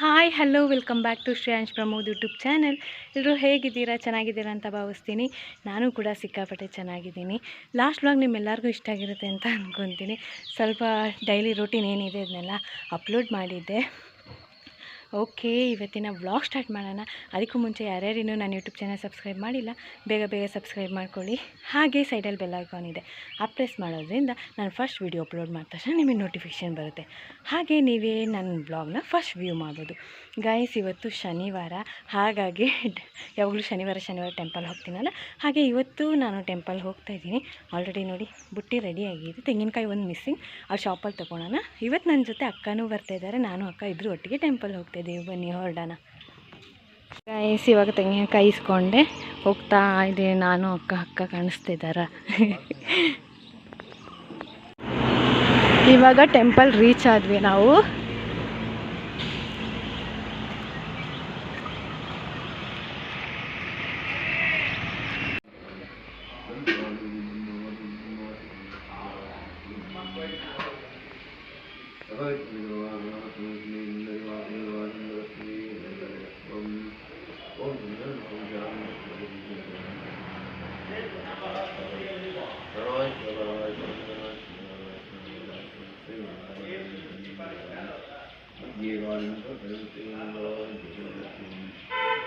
Hi hello welcome back to Shreyansh Pramod YouTube channel ಎಲ್ಲರೂ ಹೇಗಿದ್ದೀರಾ? ಚೆನ್ನಾಗಿದ್ದೀರಾ ಅಂತ ಭಾವಿಸ್ತೀನಿ. ನಾನು ಕೂಡ ಸಿಕ್ಕಾಪಟ್ಟೆ ಚೆನ್ನಾಗಿದ್ದೀನಿ. ಲಾಸ್ಟ್ ವ್ಲಾಗ್ ನಿಮ್ಮೆಲ್ಲರಿಗೂ ಇಷ್ಟ ಆಗಿರುತ್ತೆ ಅಂತ ಅಂದ್ಕೊತೀನಿ ಸ್ವಲ್ಪ ಡೈಲಿ ರೂಟೀನ್ ಏನಿದೆ, ಅದನ್ನೆಲ್ಲ ಅಪ್ಲೋಡ್ ಮಾಡಿದ್ದೆ. ಓಕೆ, ಇವತ್ತಿನ ವ್ಲಾಗ್ ಸ್ಟಾರ್ಟ್ ಮಾಡೋಣ. ಅದಕ್ಕೂ ಮುಂಚೆ ಯಾರ್ಯಾರಿನೂ ನಾನು ಯೂಟ್ಯೂಬ್ ಚಾನಲ್ ಸಬ್ಸ್ಕ್ರೈಬ್ ಮಾಡಿಲ್ಲ, ಬೇಗ ಬೇಗ ಸಬ್ಸ್ಕ್ರೈಬ್ ಮಾಡ್ಕೊಳ್ಳಿ. ಹಾಗೆ ಸೈಡಲ್ಲಿ ಬೆಲ್ ಐಕಾನ್ ಇದೆ, ಆ ಪ್ರೆಸ್ ಮಾಡೋದ್ರಿಂದ ನಾನು ಫಸ್ಟ್ ವೀಡಿಯೋ ಅಪ್ಲೋಡ್ ಮಾಡಿದ ತಕ್ಷಣ ನಿಮಗೆ ನೋಟಿಫಿಕೇಷನ್ ಬರುತ್ತೆ. ಹಾಗೆ ನೀವೇ ನನ್ನ ವ್ಲಾಗ್ನ ಫಸ್ಟ್ ವ್ಯೂ ಮಾಡ್ಬೋದು. ಗಾಯಸ್ ಇವತ್ತು ಶನಿವಾರ, ಹಾಗಾಗಿ ಯಾವಾಗಲೂ ಶನಿವಾರ ಶನಿವಾರ ಟೆಂಪಲ್ ಹೋಗ್ತೀನಲ್ಲ? ಹಾಗೆ ಇವತ್ತು ನಾನು ಟೆಂಪಲ್ ಹೋಗ್ತಾ ಇದ್ದೀನಿ. ಆಲ್ರೆಡಿ ನೋಡಿ, ಬುಟ್ಟಿ ರೆಡಿ ಆಗಿದೆ. ತೆಂಗಿನಕಾಯಿ ಒಂದು ಮಿಸ್ಸಿಂಗ್ ಆ ಶಾಪಲ್ಲಿ ತೊಗೊಳೋಣ. ಇವತ್ತು ನನ್ನ ಜೊತೆ ಅಕ್ಕನೂ ಬರ್ತಾ ಇದ್ದಾರೆ. ನಾನು ಅಕ್ಕ ಇಬ್ಬರು ಒಟ್ಟಿಗೆ ಟೆಂಪಲ್ ಹೋಗ್ತಾ ಇದ್ದೀವಿ ಬನ್ನಿ ಹೊರಡೋಣ. ಗೈಸ್ ಇವಾಗ ತೆಂಗಿನಕಾಯಿ ಇಸ್ಕೊಂಡೆ. ಹೋಗ್ತಾ ಇದೆ. ನಾನು ಅಕ್ಕ ಅಕ್ಕ ಕಾಣಿಸ್ತಿದ್ದಾರ ಇವಾಗ ಟೆಂಪಲ್ ರೀಚ್ ಆದ್ವಿ ನಾವು.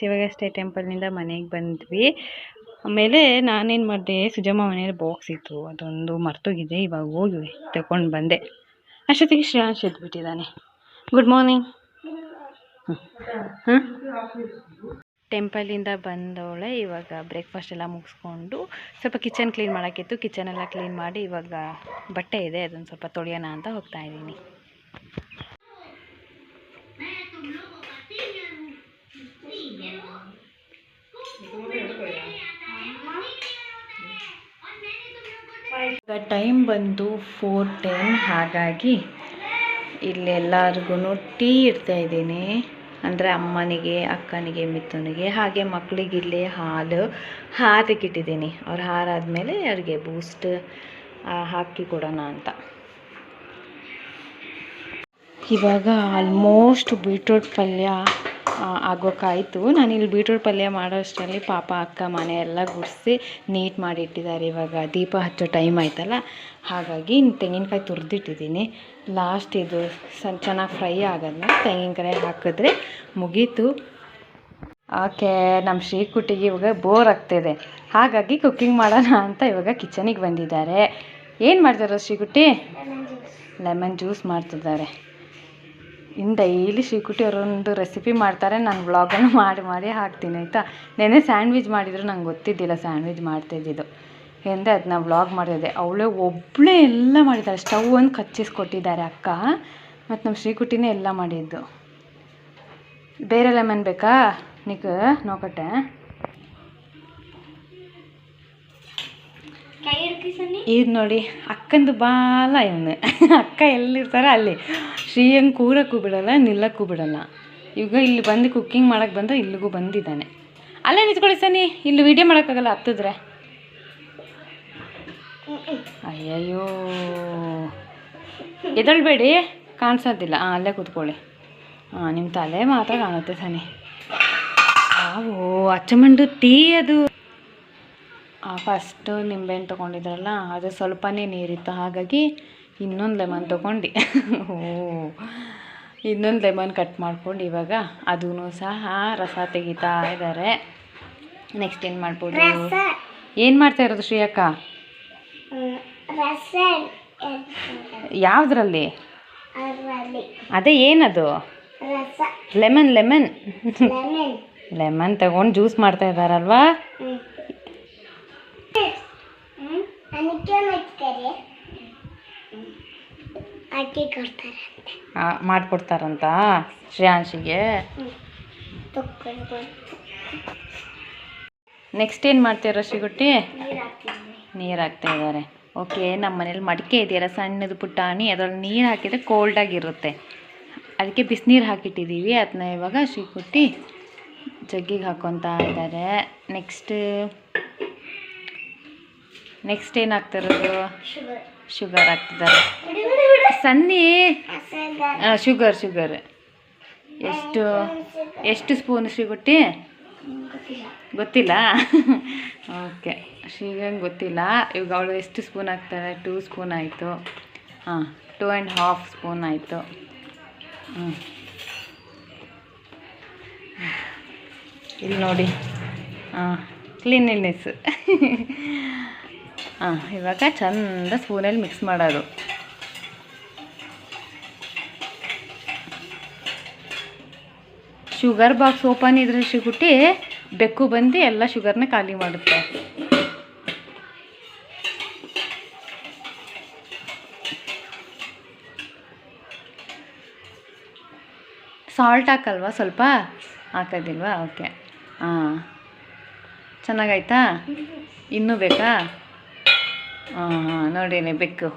ಶಿವಗಷ್ಟೇ ಟೆಂಪಲ್ನಿಂದ ಮನೆಗೆ ಬಂದ್ವಿ. ಆಮೇಲೆ ನಾನೇನು ಮಾಡಿದೆ, ಸುಜಮ್ಮ ಮನೇಲಿ ಬಾಕ್ಸ್ ಇತ್ತು. ಅದೊಂದು ಮರ್ತೋಗಿದೆ, ಇವಾಗ ಹೋಗಿ ತಗೊಂಡು ಬಂದೆ. ಅಷ್ಟೊತ್ತಿಗೆ ಶ್ರೇಯಾಂಶ್ ಎದ್ಬಿಟ್ಟಿದ್ದಾನೆ ಗುಡ್ ಮಾರ್ನಿಂಗ್ ಹಾಂ ಟೆಂಪಲಿಂದ ಬಂದವಳೆ ಇವಾಗ ಬ್ರೇಕ್ಫಾಸ್ಟ್ ಎಲ್ಲ ಮುಗಿಸ್ಕೊಂಡು ಸ್ವಲ್ಪ ಕಿಚನ್ ಕ್ಲೀನ್ ಮಾಡೋಕ್ಕಿತ್ತು ಕಿಚನ್ ಎಲ್ಲ ಕ್ಲೀನ್ ಮಾಡಿ ಇವಾಗ ಬಟ್ಟೆ ಇದೆ, ಅದನ್ನು ಸ್ವಲ್ಪ ತೊಳೆಯೋಣ ಅಂತ ಹೋಗ್ತಾ ಇದ್ದೀನಿ. ಈಗ ಟೈಮ್ ಬಂದು ಫೋರ್ ಟೆನ್ ಹಾಗಾಗಿ ಇಲ್ಲೆಲ್ಲರಿಗೂ ಟೀ ಇಡ್ತಾ ಇದ್ದೀನಿ. ಅಂದರೆ ಅಮ್ಮನಿಗೆ, ಅಕ್ಕನಿಗೆ ಮಿತ್ತನಿಗೆ ಹಾಗೆ ಮಕ್ಕಳಿಗೆ ಇಲ್ಲಿ ಹಾಲು ಹಾರಕ್ಕೆ ಇಟ್ಟಿದ್ದೀನಿ. ಅವ್ರು ಹಾರಾದ್ಮೇಲೆ ಅವ್ರಿಗೆ ಬೂಸ್ಟ್ ಹಾಕಿ ಕೊಡೋಣ ಅಂತ. ಇವಾಗ ಆಲ್ಮೋಸ್ಟ್ ಬೀಟ್ರೂಟ್ ಪಲ್ಯ ಆಗೋಕ್ಕಾಯಿತು ಇಲ್ಲಿ ಬೀಟ್ರೂಟ್ ಪಲ್ಯ ಮಾಡೋಷ್ಟರಲ್ಲಿ ಪಾಪ ಅಕ್ಕ, ಮನೆ ಎಲ್ಲ ಗುಡಿಸಿ ನೀಟ್ ಮಾಡಿಟ್ಟಿದ್ದಾರೆ ಇವಾಗ. ದೀಪ ಹಚ್ಚೋ ಟೈಮ್ ಆಯ್ತಲ್ಲ? ಹಾಗಾಗಿ ತೆಂಗಿನಕಾಯಿ ತುರಿದಿಟ್ಟಿದ್ದೀನಿ. ಲಾಸ್ಟ್ ಇದು ಸ, ಚೆನ್ನಾಗಿ ಫ್ರೈ ಆಗೋದನ್ನ ತೆಂಗಿನಕಾಯಿ ಹಾಕಿದ್ರೆ ಮುಗೀತು. ಓಕೆ ನಮ್ಮ ಶ್ರೀಕುಟಿಗೆ ಇವಾಗ ಬೋರ್ ಆಗ್ತಿದೆ. ಹಾಗಾಗಿ ಕುಕ್ಕಿಂಗ್ ಮಾಡೋಣ ಅಂತ ಇವಾಗ ಕಿಚನಿಗೆ ಬಂದಿದ್ದಾರೆ. ಏನು ಮಾಡ್ತಾರೋ ಶ್ರೀಕುಟ್ಟಿ ಲೆಮನ್ ಜ್ಯೂಸ್ ಮಾಡ್ತಿದ್ದಾರೆ. ಇನ್ನು ಡೈಲಿ ಶ್ರೀಕುಟಿ ಅವರೊಂದು ರೆಸಿಪಿ ಮಾಡ್ತಾರೆ, ನಾನು ವ್ಲಾಗನ್ನು ಮಾಡಿ ಮಾಡಿ ಹಾಕ್ತೀನಿ, ಆಯಿತಾ? ನೆನ್ನೆ ಸ್ಯಾಂಡ್ವಿಚ್ ಮಾಡಿದ್ರು, ನಂಗೆ ಗೊತ್ತಿದ್ದಿಲ್ಲ ಸ್ಯಾಂಡ್ವಿಚ್ ಮಾಡ್ತಿದ್ದಿದ್ದು ಎಂದೆ ಅದನ್ನ ವ್ಲಾಗ್ ಮಾಡಿದೆ. ಅವಳೇ ಒಬ್ಬಳೇ ಎಲ್ಲ ಮಾಡಿದ್ದಾಳೆ ಸ್ಟವ್ ಒಂದು ಕಚ್ಚಿಸ್ಕೊಟ್ಟಿದ್ದಾರೆ ಅಕ್ಕ. ಮತ್ತು ನಮ್ಮ ಶ್ರೀಕುಟಿನೇ ಎಲ್ಲ ಮಾಡಿದ್ದು. ಬೇರೆ ಲೆಮನ್ ಬೇಕಾ? ನಿಕ್, ನೋಕಟ್ಟೆ? ಇದು ನೋಡಿ, ಅಕ್ಕಂದು ಬಾಲ ಇವನು. ಅಕ್ಕ ಎಲ್ಲಿರ್ತಾರೆ ಅಲ್ಲಿ. ಶ್ರೀಯಂಗೆ ಕೂರಕ್ಕೂ ಬಿಡಲ್ಲ ನಿಲ್ಲಕ್ಕೂ ಬಿಡಲ್ಲ ಈಗ ಇಲ್ಲಿ ಬಂದು ಕುಕ್ಕಿಂಗ್ ಮಾಡೋಕ್ಕೆ ಬಂದು, ಇಲ್ಲಿಗೂ ಬಂದಿದ್ದಾನೆ. ಅಲ್ಲೇ ನಿಂತ್ಕೊಳ್ಳಿ ಸನಿ ಇಲ್ಲಿ ವೀಡಿಯೋ ಮಾಡೋಕ್ಕಾಗಲ್ಲ, ಹತ್ತಿದ್ರೆ. ಅಯ್ಯಯ್ಯೋ. ಎದಳ್ಬೇಡಿ, ಕಾಣಿಸೋದಿಲ್ಲ. ಹಾಂ ಅಲ್ಲೇ ಕೂತ್ಕೊಳ್ಳಿ. ಹಾಂ ನಿಮ್ಮ ತಲೆ ಮಾತ್ರ ಕಾಣುತ್ತೆ ಸನಿ ಓ ಅಚ್ಚಮಂಡು ಟೀ ಅದು. ಫಸ್ಟು ನಿಂಬೆಹಣ್ಣು ತೊಗೊಂಡಿದ್ರಲ್ಲ ಅದು ಸ್ವಲ್ಪನೇ ನೀರಿತ್ತು. ಹಾಗಾಗಿ ಇನ್ನೊಂದು ಲೆಮನ್ ತೊಗೊಂಡು. ಓ. ಇನ್ನೊಂದು ಲೆಮನ್ ಕಟ್ ಮಾಡ್ಕೊಂಡು ಇವಾಗ ಅದೂ ಸಹ ರಸ ತೆಗಿತಾ ಇದ್ದಾರೆ. ನೆಕ್ಸ್ಟ್ ಏನು ಮಾಡ್ಬೋದು? ಏನು ಮಾಡ್ತಾ ಇರೋದು ಶ್ರೀಯಕ್ಕ? ಯಾವುದ್ರಲ್ಲಿ? ಅದೇ ಏನದು? ಲೆಮನ್ ಲೆಮನ್ ಲೆಮನ್ ತಗೊಂಡು ಜ್ಯೂಸ್ ಮಾಡ್ತಾ ಇದ್ದಾರಲ್ವಾ? ಮಾಡಿಕೊಡ್ತಾರಂತ ಶ್ರೇಯಾಂಶಿಗೆ? ನೆಕ್ಸ್ಟ್ ಏನು ಮಾಡ್ತೀರ ಶ್ರೀಗುಟ್ಟಿ ನೀರು ಹಾಕ್ತಾ ಇದ್ದಾರೆ. ಓಕೆ ನಮ್ಮ ಮನೇಲಿ ಮಡಿಕೆ ಇದೆಯಲ್ಲ ಸಣ್ಣದು ಪುಟಾಣಿ ಅದ್ರಲ್ಲಿ ನೀರು ಹಾಕಿದರೆ ಕೋಲ್ಡಾಗಿರುತ್ತೆ ಅದಕ್ಕೆ ಬಿಸಿನೀರು ಹಾಕಿಟ್ಟಿದ್ದೀವಿ. ಅದನ್ನ ಇವಾಗ ಶ್ರೀಗುಟ್ಟಿ ಜಗ್ಗಿಗೆ ಹಾಕ್ಕೊತಾ ಇದ್ದಾರೆ. ನೆಕ್ಸ್ಟ್ ನೆಕ್ಸ್ಟ್ ಏನು ಹಾಕ್ತಿರೋದು ಶುಗರ್ ಹಾಕ್ತಿದ್ದಾರೆ ಸನ್ನಿ ಶುಗರ್ ಶುಗರ್ ಎಷ್ಟು ಎಷ್ಟು ಸ್ಪೂನ್ ಶ್ರೀಗುಟ್ಟಿ ಗೊತ್ತಿಲ್ಲ. ಓಕೆ ಶ್ರೀಗಂಗೆ ಗೊತ್ತಿಲ್ಲ. ಇವಾಗ ಅವಳು ಎಷ್ಟು ಸ್ಪೂನ್ ಹಾಕ್ತಾಳೆ? ಟೂ ಸ್ಪೂನ್ ಆಯಿತು. ಹಾಂ ಟೂ ಆ್ಯಂಡ್ ಹಾಫ್ ಸ್ಪೂನ್ ಆಯಿತು. ಹ್ಞೂ ಇಲ್ಲಿ ನೋಡಿ. ಹಾಂ ಕ್ಲೀನಿನೆಸ್ ಹಾಂ, ಇವಾಗ ಚಂದ ಸ್ಪೂನಲ್ಲಿ ಮಿಕ್ಸ್ ಮಾಡೋದು. ಶುಗರ್ ಬಾಕ್ಸ್ ಓಪನ್ ಇದ್ರೆ ಸಿಗುಟ್ಟಿ ಬೆಕ್ಕು ಬಂದು ಎಲ್ಲ ಶುಗರ್ನ ಖಾಲಿ ಮಾಡುತ್ತೆ. ಸಾಲ್ಟ್ ಹಾಕಲ್ವಾ ಸ್ವಲ್ಪ? ಹಾಕೋದಿಲ್ವಾ? ಓಕೆ ಹಾಂ. ಚೆನ್ನಾಗಾಯ್ತಾ? ಇನ್ನೂ ಬೇಕಾ? ನೋಡಿನಿ ಬೆಕ್ಕು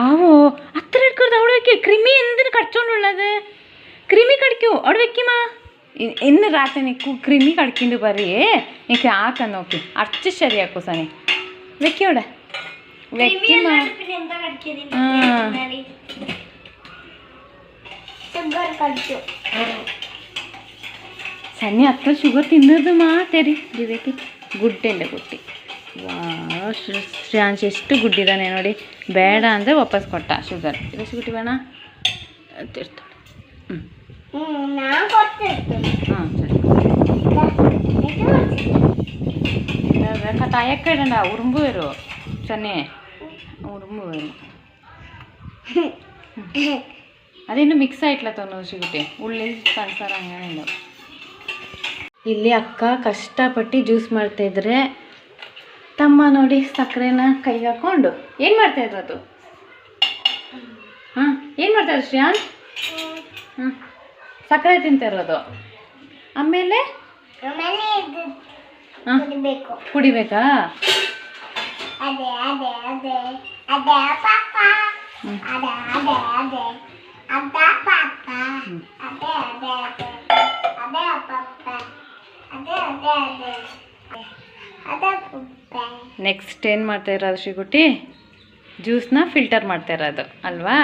ആവോ അത്ര എടുക്കരുത് അവിടെ വെക്ക് ക്രിമി എന്തിനു കടിച്ചോണ്ടുള്ളത് ക്രിമി കടിക്കൂ അവിടെ വെക്കുമ ഇന്ന് രാത്രി നിൽക്കൂ ക്രിമി കടിക്കുന്നുണ്ട് പറയേ എനിക്ക് ആക്കാൻ നോക്കി അടച്ച് ശരിയാക്കൂ സനി വെക്കവിടെ വെക്കുമ പിന്നെ എന്താ കടിക്കുന്നത് ആ. ಶುಗರ್ ಕಡಿತು സന്നി അത്ര ഷുഗർ തിന്നരുത് മാ തെരി ದಿವ್ಯಕ್ಕೆ ಗುಡ್ಡೆಂಡೆ ಗುಟ್ಟಿ ವಾ ಶ್ರೇಯಾಂಶ್ ಎಷ್ಟು ಗುಡ್ಡಿದ್ದಾನೆ ನೋಡಿ ಬೇಡ ಅಂದರೆ ವಾಪಸ್ ಕೊಟ್ಟ ಶುಗರ್ ಎಷ್ಟು ಗುಟ್ಟಿ ಬೇಡ ತಿರ್ತಾಳೆ ಹ್ಞೂ ಹ್ಮ್ ನಾ ಕೊಡ್ತಿರ್ತೀನಿ ಹಾಂ ಸರಿ കട്ടായൊക്കെ ഇടണ്ട ഉറുമ്പ് വരുമോ തന്നെ ഉറുമ്പ് വരും അതിന് ಮಿಕ್ಸ್ ಆಯ್ತಲ್ಲ ತೊನ್ನು ಸಿಗುತ್ತೆ ಉಳ್ಳಿ ಪಂಚಸಾರ അങ്ങനെ ഉണ്ടാവും ಇಲ್ಲಿ ಅಕ್ಕ ಕಷ್ಟಪಟ್ಟು ಜ್ಯೂಸ್ ಮಾಡ್ತಾಯಿದ್ರೆ ತಮ್ಮ ನೋಡಿ ಸಕ್ಕರೆನ ಕೈ ಹಾಕೊಂಡು ಏನು ಮಾಡ್ತಾ ಅದು? ಹಾಂ ಏನು ಮಾಡ್ತಾರೆ ಶ್ರೇಯಾನ್? ಹಾಂ ಸಕ್ಕರೆ ತಿಂತಾ ಇರೋದು. ಆಮೇಲೆ? ಹಾಂ ಕುಡಿಬೇಕು. ಕುಡಿಬೇಕಾ? ನೆಕ್ಸ್ಟ್ ಏನು ಮಾಡ್ತಾ ಇರೋದು ಶ್ರೀಗುಟ್ಟಿ? ಜ್ಯೂಸ್ನ ಫಿಲ್ಟರ್ ಮಾಡ್ತಾ ಇರೋದು, ಅಲ್ವಾ?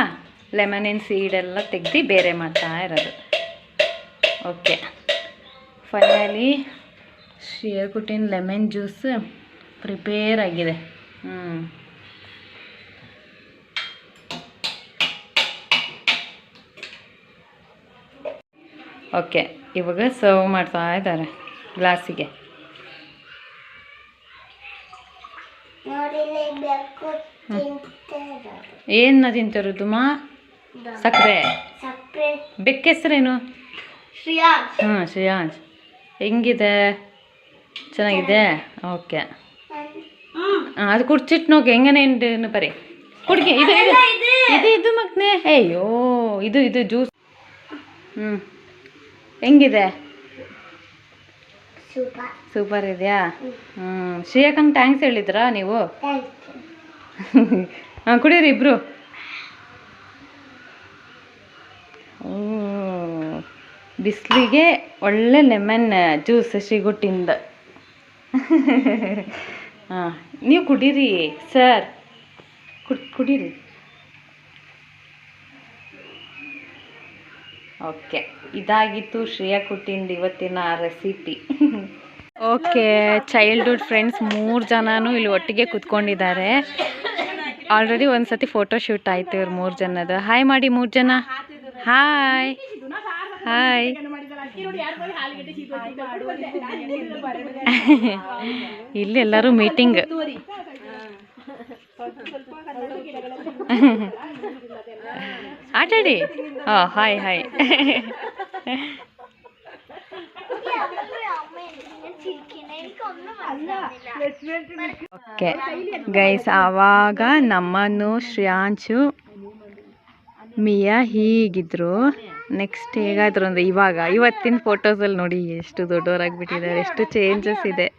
ಲೆಮನಿನ್ ಸೀಡೆಲ್ಲ ತೆಗ್ದು ಬೇರೆ ಮಾಡ್ತಾ ಇರೋದು. ಓಕೆ ಫೈನಲಿ ಶ್ರೀಯಗುಟ್ಟಿನ ಲೆಮನ್ ಜ್ಯೂಸ್ ಪ್ರಿಪೇರ್ ಆಗಿದೆ. ಹ್ಞೂ ಓಕೆ ಇವಾಗ ಸರ್ವ್ ಮಾಡ್ತಾ ಇದ್ದಾರೆ ಗ್ಲಾಸಿಗೆ ನೋಡಿಲ್ಲಿ ಬೆಕ್ಕು ತಿಂತಿರೋದು ಏನು ತಿಂತಿರೋದು ಮಾ ಸಕ್ಕರೆ ಬೆಕ್ಕೆಸ್ರೇನು ಬೆಕ್ಕ ಹೆಸ್ರೇನು ಶ್ರೇಯಾ ಹಾಂ ಶ್ರೇಯಾಂಶ್ ಹೆಂಗಿದೆ? ಚೆನ್ನಾಗಿದೆ? ಓಕೆ. ಹ್ಮ್. ಅದು ಕುಡ್ಚಿಟ್ಟು ನೋಕೆ ಹೆಂಗನೆ ಏನು ಬರೀ ಕುಡ್ಗೆ ಇದು ಇದು ಇದು. ಇದು ಮಗ್ನೆ? ಅಯ್ಯೋ ಇದು ಇದು ಜ್ಯೂಸ್. ಹ್ಞೂ ಹೆಂಗಿದೆ? ಸೂಪರ್ ಇದೆಯಾ? ಹ್ಞೂ ಶ್ರೇಯಕ್ಕಂಗೆ ಟ್ಯಾಂಕ್ಸ್ ಹೇಳಿದ್ರಾ ನೀವು? ಹಾಂ ಕುಡೀರಿ ಇಬ್ರು. ಬಿಸಿಲಿಗೆ ಒಳ್ಳೆ ಲೆಮನ್ ಜ್ಯೂಸ್ ಶ್ರೀಗುಟ್ಟಿಂದ ಹಾಂ ನೀವು ಕುಡೀರಿ ಸರ್ ಕುಡ್ ಕುಡೀರಿ. ಓಕೆ. ಇದಾಗಿತ್ತು ಶ್ರೇಯಾ ಕುಟ್ಟಿಂದ ಇವತ್ತಿನ ರೆಸಿಪಿ. ಓಕೆ ಚೈಲ್ಡ್ಹುಡ್ ಫ್ರೆಂಡ್ಸ್ ಮೂರು ಜನನೂ ಇಲ್ಲಿ ಒಟ್ಟಿಗೆ ಕುತ್ಕೊಂಡಿದ್ದಾರೆ. ಆಲ್ರೆಡಿ ಒಂದು ಸತಿ ಫೋಟೋ ಶೂಟ್ ಆಯಿತು ಇವ್ರು ಮೂರು ಜನದ ಹಾಯ್ ಮಾಡಿ ಮೂರು ಜನ. ಹಾಯ್ ಹಾಯ್ ಇಲ್ಲಿ ಎಲ್ಲರೂ ಮೀಟಿಂಗ್ ಆಟಾಡಿ? ಹಾಂ, ಹಾಯ್ ಹಾಯ್. ಓಕೆ, ಗೈಸ್, ಆವಾಗ ನಮ್ಮನ್ನು ಶ್ರೇಯಾಂಶು, ಮಿಯಾ ಹೀಗಿದ್ರು. ನೆಕ್ಸ್ಟ್ ಹೇಗಾದ್ರು ಅಂದರೆ ಇವಾಗ, ಇವತ್ತಿನ ಫೋಟೋಸಲ್ಲಿ ನೋಡಿ ಎಷ್ಟು ದೊಡ್ಡವರಾಗ್ಬಿಟ್ಟಿದ್ದಾರೆ, ಎಷ್ಟು ಚೇಂಜಸ್ ಇದೆ.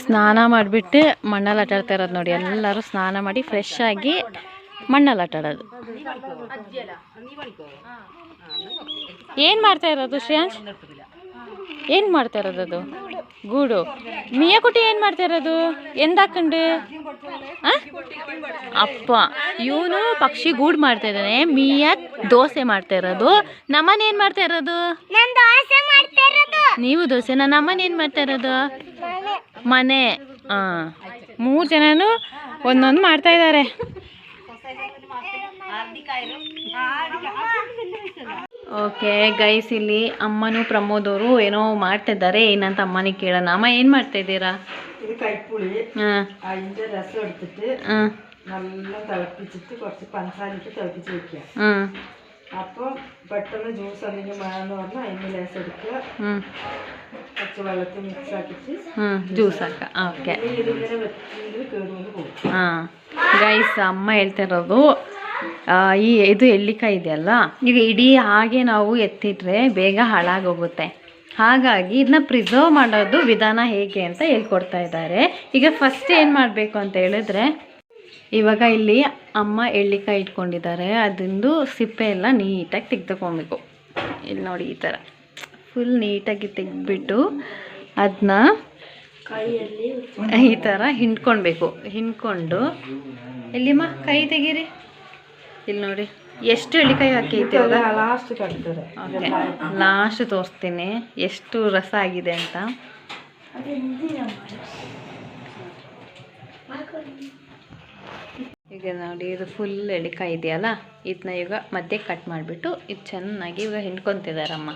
ಸ್ನಾನ ಮಾಡಿಬಿಟ್ಟು ಮಣ್ಣಲ್ಲಿ ಆಟ ಆಡ್ತಾ ಇರೋದು ನೋಡಿ ಎಲ್ಲರೂ ಸ್ನಾನ ಮಾಡಿ ಫ್ರೆಶ್ ಆಗಿ ಮಣ್ಣಲ್ಲಿ ಆಟ ಆಡೋದು ಏನು ಮಾಡ್ತಾ ಇರೋದು ಶ್ರೇಯಾಂಶ್? ಏನು ಮಾಡ್ತಾ ಇರೋದು ಅದು? ಗೂಡು. ಮಿಯಾಕುಟಿ ಏನು ಮಾಡ್ತಾ ಇರೋದು? ಎಂದಾಕಂಡು? ಅಪ್ಪ ಇವನು ಪಕ್ಷಿ ಗೂಡು ಮಾಡ್ತಾ ಇದ್ದಾನೆ. ಮೀಯ ದೋಸೆ ಮಾಡ್ತಾ ಇರೋದು. ನಮ್ಮನ್ ಏನ್ ಮಾಡ್ತಾ ಇರೋದು? ನೀವು ದೋಸೆ ನಮ್ಮನ್ ಏನ್ ಏನು ಮಾಡ್ತಾ ಇರೋದು? ಮನೆ. ಹಾಂ ಮೂರು ಜನನು ಒಂದೊಂದು ಮಾಡ್ತಾ ಇದ್ದಾರೆ. ಓಕೆ ಗೈಸ್ ಇಲ್ಲಿ ಅಮ್ಮನೂ ಪ್ರಮೋದವರು ಏನೋ ಮಾಡ್ತಾ ಇದ್ದಾರೆ ಏನಂತ ಅಮ್ಮನಿಗೆ ಕೇಳೋಣ. ಅಮ್ಮ ಏನು ಮಾಡ್ತಾ ಇದ್ದೀರಾ? ಗೈಸ್ ಅಮ್ಮ ಹೇಳ್ತಾ ಇರೋದು ಈ ಇದು ಎಳ್ಳಿಕಾಯಿ ಇದೆಯಲ್ಲ? ಈಗ ಇಡೀ ಹಾಗೆ ನಾವು ಎತ್ತಿಟ್ರೆ ಬೇಗ ಹಾಳಾಗೋಗುತ್ತೆ. ಹಾಗಾಗಿ ಇದನ್ನ ಪ್ರಿಸರ್ವ್ ಮಾಡೋದು ವಿಧಾನ ಹೇಗೆ ಅಂತ ಹೇಳ್ಕೊಡ್ತಾ ಇದ್ದಾರೆ. ಈಗ ಫಸ್ಟ್ ಏನು ಮಾಡಬೇಕು ಅಂತ ಹೇಳಿದ್ರೆ, ಇವಾಗ ಇಲ್ಲಿ ಅಮ್ಮ ಎಳ್ಳಿಕಾಯಿ ಇಟ್ಕೊಂಡಿದ್ದಾರೆ. ಅದಿಂದು ಸಿಪ್ಪೆ ಎಲ್ಲ ನೀಟಾಗಿ ತೆಗೆದುಕೊಬೇಕು. ಇಲ್ಲಿ ನೋಡಿ ಈ ಥರ. ಫುಲ್ ನೀಟಾಗಿ ತೆಗೆದ್ಬಿಟ್ಟು ಅದನ್ನ ಈ ಥರ ಹಿಂಡ್ಕೊಳ್ಬೇಕು. ಹಿಂಡ್ಕೊಂಡು ಎಲ್ಲಿಮ್ಮ ಕೈ ತೆಗೀರಿ? ಇಲ್ಲಿ ನೋಡಿ ಎಷ್ಟು ಎಳ್ಳಿಕಾಯಿ ಹಾಕೈತೆ ಲಾಸ್ಟ್ ಲಾಸ್ಟ್ ತೋರಿಸ್ತೀನಿ. ಎಷ್ಟು ರಸ ಆಗಿದೆ ಅಂತ. ಈಗ ನೋಡಿ ಇದು ಫುಲ್ ಎಳಿಕಾಯಿ ಇದೆಯಲ್ಲ? ಇದನ್ನ ಈಗ ಮಧ್ಯೆ ಕಟ್ ಮಾಡಿಬಿಟ್ಟು ಇದು ಚೆನ್ನಾಗಿ ಇವಾಗ ಹಿಂಡ್ಕೊತಿದಾರಮ್ಮ.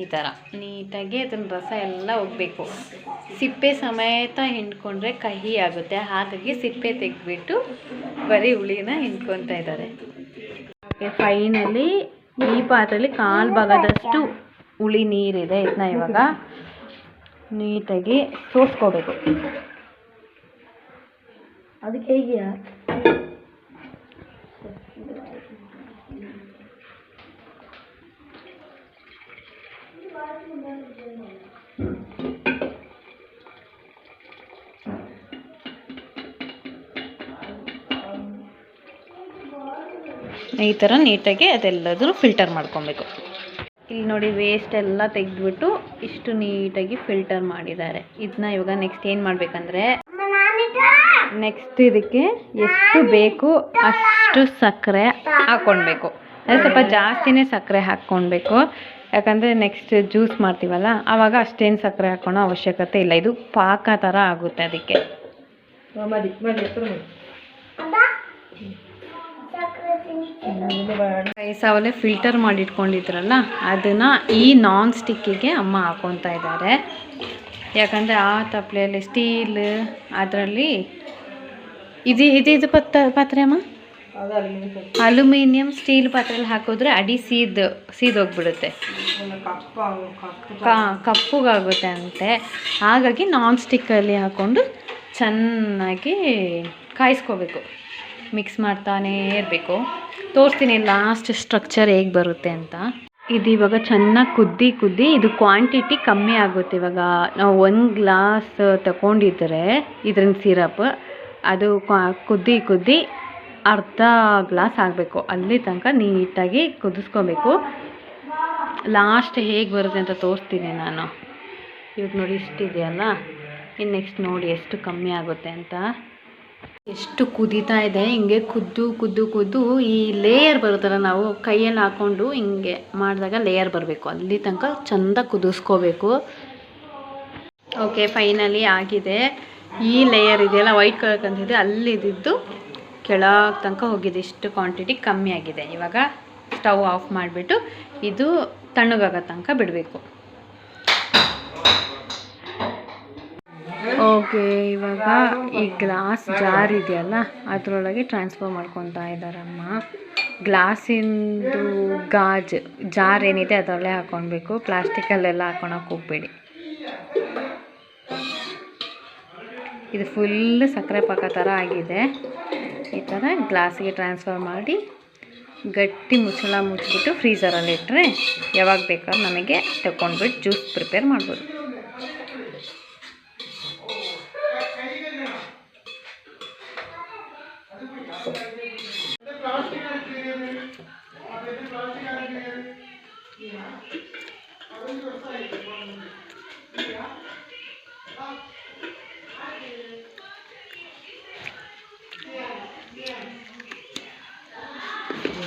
ಈ ಥರ. ನೀಟಾಗಿ ಅದನ್ನ ರಸ ಎಲ್ಲ ಹೋಗಬೇಕು. ಸಿಪ್ಪೆ ಸಮೇತ ಹಿಂಡ್ಕೊಂಡ್ರೆ ಕಹಿ ಆಗುತ್ತೆ. ಹಾಗಾಗಿ ಸಿಪ್ಪೆ ತೆಗೆದ್ಬಿಟ್ಟು ಬರೀ ಹುಳಿನ ಹಿಂಡ್ಕೊತಾ ಇದ್ದಾರೆ. ಫೈನಲಿ ಈ ಪಾತ್ರೆಯಲ್ಲಿ ಕಾಲು ಭಾಗದಷ್ಟು ಹುಳಿ ನೀರಿದೆ ಇದನ್ನ ಇವಾಗ. ನೀಟಾಗಿ ಸೋಸ್ಕೋಬೇಕು. ಅದಕ್ಕೆ ಹೇಗೆ ಈ ಥರ ನೀಟಾಗಿ ಅದೆಲ್ಲದೂ ಫಿಲ್ಟರ್ ಮಾಡ್ಕೊಬೇಕು. ಇಲ್ಲಿ ನೋಡಿ ವೇಸ್ಟ್ ಎಲ್ಲ ತೆಗೆದ್ಬಿಟ್ಟು ಇಷ್ಟು ನೀಟಾಗಿ ಫಿಲ್ಟರ್ ಮಾಡಿದ್ದಾರೆ. ಇದನ್ನ ಇವಾಗ ನೆಕ್ಸ್ಟ್ ಏನು ಮಾಡಬೇಕಂದ್ರೆ ನೆಕ್ಸ್ಟ್ ಇದಕ್ಕೆ ಎಷ್ಟು ಬೇಕು ಅಷ್ಟು ಸಕ್ಕರೆ ಹಾಕ್ಕೊಳ್ಬೇಕು ಅದೇ ಸ್ವಲ್ಪ ಜಾಸ್ತಿನೇ ಸಕ್ಕರೆ ಹಾಕ್ಕೊಳ್ಬೇಕು ಯಾಕಂದರೆ ನೆಕ್ಸ್ಟ್ ಜ್ಯೂಸ್ ಮಾಡ್ತೀವಲ್ಲ ಆವಾಗ ಅಷ್ಟೇನು ಸಕ್ಕರೆ ಹಾಕ್ಕೊಳೋ ಅವಶ್ಯಕತೆ ಇಲ್ಲ. ಇದು ಪಾಕ ಥರ ಆಗುತ್ತೆ ಅದಕ್ಕೆ. ರೈಸ್ ಅವಲೇ ಫಿಲ್ಟರ್ ಮಾಡಿಟ್ಕೊಂಡಿದ್ರಲ್ಲ, ಅದನ್ನ ಈ ನಾನ್ ಸ್ಟಿಕ್ಕಿಗೆ ಅಮ್ಮ ಹಾಕೊತಾ ಇದ್ದಾರೆ ಯಾಕಂದರೆ ಆ ತಪ್ಲೆಯಲ್ಲಿ ಸ್ಟೀಲ್ ಅದರಲ್ಲಿ ಇದು ಇದಿದು ಪತ್ತ ಪಾತ್ರೆ ಅಮ್ಮ? ಅಲ್ಯೂಮಿನಿಯಂ ಸ್ಟೀಲ್ ಪಾತ್ರೆಯಲ್ಲಿ ಹಾಕಿದ್ರೆ ಅಡಿ ಸೀದ್, ಸೀದೋಗ್ಬಿಡುತ್ತೆ. ಕಪ್ಪುಗಾಗುತ್ತೆ ಅಂತೆ. ಹಾಗಾಗಿ ನಾನ್ ಸ್ಟಿಕ್ಕಲ್ಲಿ ಹಾಕ್ಕೊಂಡು ಚೆನ್ನಾಗಿ ಕಾಯಿಸ್ಕೋಬೇಕು. ಮಿಕ್ಸ್ ಮಾಡ್ತಾನೇ ಇರಬೇಕು. ತೋರಿಸ್ತೀನಿ ಲಾಸ್ಟ್ ಸ್ಟ್ರಕ್ಚರ್ ಹೇಗೆ ಬರುತ್ತೆ ಅಂತ. ಇದು ಇವಾಗ ಚೆನ್ನಾಗಿ ಕುದ್ದಿ ಕುದ್ದಿ ಇದು ಕ್ವಾಂಟಿಟಿ ಕಮ್ಮಿ ಆಗುತ್ತೆ. ಇವಾಗ ನಾವು ಒಂದು ಗ್ಲಾಸ್ ತಗೊಂಡಿದ್ರೆ ಇದ್ರಿಂದ ಸಿರಪ್ ಅದು ಕುದ್ದಿ ಕುದ್ದಿ ಅರ್ಧ ಗ್ಲಾಸ್ ಆಗಬೇಕು. ಅಲ್ಲಿ ತನಕ ನೀಟಾಗಿ ಕುದಿಸ್ಕೋಬೇಕು. ಲಾಸ್ಟ್ ಹೇಗೆ ಬರುತ್ತೆ ಅಂತ ತೋರಿಸ್ತೀನಿ ನಾನು. ಇವಾಗ ನೋಡಿ ಇಷ್ಟಿದೆಯಲ್ಲ? ಇನ್ನು ನೆಕ್ಸ್ಟ್ ನೋಡಿ ಎಷ್ಟು ಕಮ್ಮಿ ಆಗುತ್ತೆ ಅಂತ. ಎಷ್ಟು ಕುದೀತಾ ಇದೆ, ಹಿಂಗೆ ಕುದ್ದು ಕುದ್ದು ಕುದ್ದು, ಈ ಲೇಯರ್ ಬರುತ್ತಲ್ಲ ನಾವು, ಕೈಯಲ್ಲಿ ಹಾಕ್ಕೊಂಡು ಹಿಂಗೆ ಮಾಡಿದಾಗ ಲೇಯರ್ ಬರಬೇಕು. ಅಲ್ಲಿ ತನಕ ಚೆಂದ ಕುದಿಸ್ಕೋಬೇಕು. ಓಕೆ ಫೈನಲಿ ಆಗಿದೆ. ಈ ಲೇಯರ್ ಇದೆಯಲ್ಲ ವೈಟ್ ಕಲರ್ ಕಂತಿದೆ ಅಲ್ಲಿ ಇದ್ದಿದ್ದು ಕೆಳಗೆ ತನಕ ಹೋಗಿದೆ. ಇಷ್ಟು ಕ್ವಾಂಟಿಟಿ ಕಮ್ಮಿ ಆಗಿದೆ. ಇವಾಗ ಸ್ಟವ್ ಆಫ್ ಮಾಡಿಬಿಟ್ಟು ಇದು ತಣ್ಣಗಾಗೋ ತನಕ ಬಿಡಬೇಕು. ಓಕೆ, ಇವಾಗ ಈ ಗ್ಲಾಸ್ ಜಾರ್ ಇದೆಯಲ್ಲ, ಅದರೊಳಗೆ ಟ್ರಾನ್ಸ್ಫರ್ ಮಾಡ್ಕೊತಾ ಇದ್ದಾರಮ್ಮ ಗ್ಲಾಸಿಂದು ಗಾಜ್, ಜಾರ್ ಏನಿದೆ ಅದರಲ್ಲೇ ಹಾಕ್ಕೊಳ್ಬೇಕು ಪ್ಲಾಸ್ಟಿಕಲ್ಲೆಲ್ಲ ಹಾಕೊಳಕ್ಕೆ ಹೋಗ್ಬೇಡಿ. ಇದು ಫುಲ್ ಸಕ್ಕರೆ ಪಾಕ ಥರ ಆಗಿದೆ. ಈ ಥರ ಗ್ಲಾಸಿಗೆ ಟ್ರಾನ್ಸ್ಫರ್ ಮಾಡಿ ಗಟ್ಟಿ ಮುಚ್ಚಳ ಮುಚ್ಚಿಬಿಟ್ಟು ಫ್ರೀಸರಲ್ಲಿ ಇಟ್ಟರೆ ಯಾವಾಗ ಬೇಕಾದ್ರೂ ನಮಗೆ ತಗೊಂಡ್ಬಿಟ್ಟು ಜ್ಯೂಸ್ ಪ್ರಿಪೇರ್ ಮಾಡ್ಬೋದು.